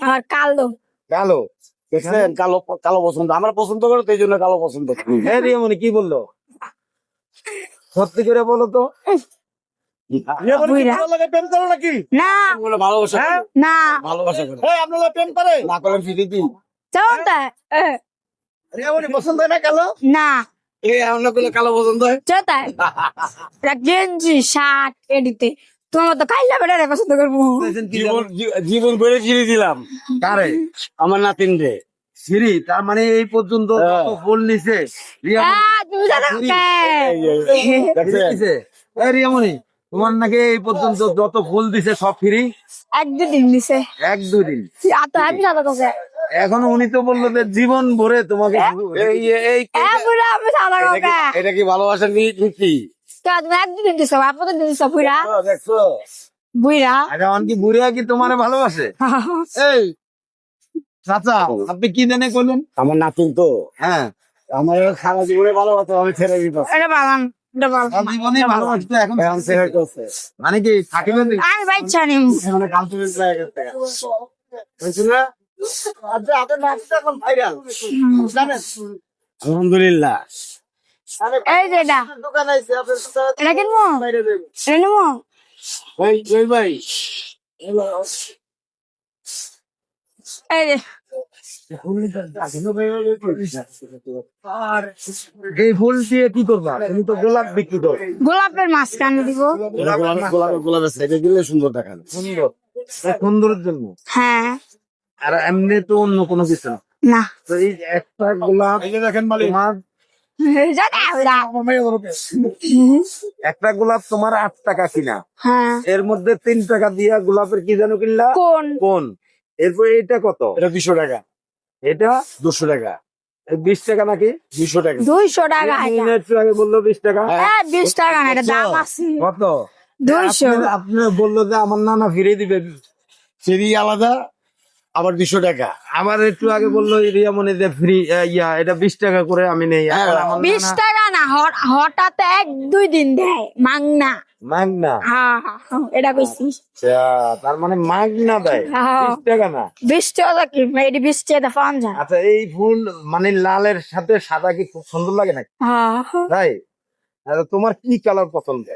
আমার কালো। কালো? দেখছেন? কালো? কালো পছন্দ। আমরা পছন্দ করে তো এই জন্য কালো পছন্দ। হ্যাঁ কি বলল? সত্যি করে বলো তো। বুইড়া। প্রেম করো নাকি? না। বলে ভালোবাসা করে। না। ভালোবাসা করে। হ্যাঁ না পছন্দ হয় কালো? না। পছন্দ হয়? গেঞ্জি শার্ট এডিতে। তোমার তো কাইলা বেড়ারে পছন্দ করব। জীবন জীবন করে ফিরে দিলাম। কারে? আমার নাতিন রে। সিঁড়ি? তার মানে এই পর্যন্ত হ্যাঁ। ফুল নিছে? রিয়ামণি তোমার নাকি এই পর্যন্ত যত ফুল দিছে সব ফ্রি? এক দুদিন দিছে এক দুই দিন। আর তো আমি জানো তোকে। এখন উনি তো বলল যে জীবন ভরে তোমাকে এটা কি- ভালোবাসা নীতি দেখছ আরে কি তোমারে ভালোবাসে? এই চাচা আপনি কি জানে করলেন? আমার নাতিন তো। হ্যাঁ। আমার সারা জীবনে ভালোবাসা আমি ছেড়ে এটা করছে মানে কি থাকিবেন আমি মানে হয়ে গেছে না? আলহামদুলিল্লাহ। এই যে এটা। এটা কিনবো? এটা নিবো? ওই ওই ভাই। এই যে। এই ফুল দিয়ে কি করবা? তুমি তো গোলাপ বিক্রি করো। গোলাপের মাঝখানে দিব। এটা গোলাপ গোলাপ গোলাপের সাইডে দিলে সুন্দর দেখাবে সুন্দর। সুন্দরের জন্য। হ্যাঁ। আর এমনি তো অন্য কোনো কিছু না। তো এই একটা গোলাপ এই যে দেখেন মালিক। একটা গোলাপ তোমার আট টাকা কিনা। হ্যাঁ। এর মধ্যে তিন টাকা দিয়া গোলাপের কি যেন কিনলা? কোন? কোন? এরপর এটা কত? এটা দুশো টাকা। এটা? দুশো টাকা। বিশ টাকা নাকি? দুশো টাকা। দুইশো টাকা একটু আগে বলল বিশ টাকা। হ্যাঁ। বিশ টাকা না এটা দাম আছে। কত? দুইশো। আপনার- আপনার বলল যে আমার নানা ফিরে দিবে। ফেরি আলাদা। আবার দুশো টাকা। আমার একটু আগে বলল রিয়া মনে যে ফ্রি ইয়া এটা বিশ টাকা করে আমি নেই। হ্যাঁ, বিশ টাকা না হঠাৎ এক দুই দিন দেয় মাংনা। মাগনা এটা কইছি। আচ্ছা, তার মানে মাগনা দেয়। বিশ টাকা না? বিশ টাকা কি? এটি বিশ টাকা পাওয়া যায়। আচ্ছা এই ফুল মানে লালের সাথে সাদা কি খুব সুন্দর লাগে নাকি। তাই? আচ্ছা, তোমার কি কালার পছন্দ?